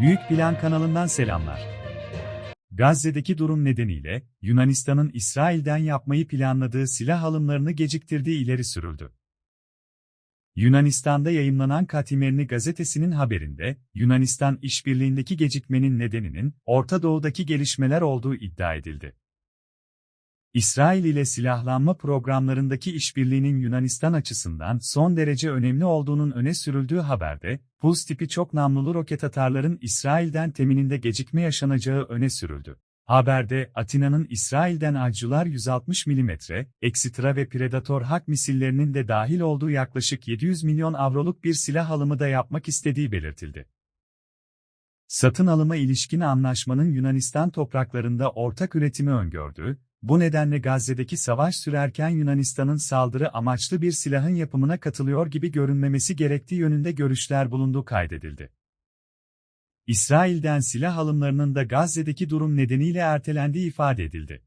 Büyük Plan kanalından selamlar. Gazze'deki durum nedeniyle Yunanistan'ın İsrail'den yapmayı planladığı silah alımlarını geciktirdiği ileri sürüldü. Yunanistan'da yayımlanan Katimerini gazetesinin haberinde, Yunanistan işbirliğindeki gecikmenin nedeninin Orta Doğu'daki gelişmeler olduğu iddia edildi. İsrail ile silahlanma programlarındaki işbirliğinin Yunanistan açısından son derece önemli olduğunun öne sürüldüğü haberde, Pulse tipi çok namlulu roket atarların İsrail'den temininde gecikme yaşanacağı öne sürüldü. Haberde, Atina'nın İsrail'den Avcılar 160 mm, Exitra ve Predator Hak misillerinin de dahil olduğu yaklaşık 700 milyon avroluk bir silah alımı da yapmak istediği belirtildi. Satın alıma ilişkin anlaşmanın Yunanistan topraklarında ortak üretimi öngördüğü, bu nedenle Gazze'deki savaş sürerken Yunanistan'ın saldırı amaçlı bir silahın yapımına katılıyor gibi görünmemesi gerektiği yönünde görüşler bulunduğu kaydedildi. İsrail'den silah alımlarının da Gazze'deki durum nedeniyle ertelendiği ifade edildi.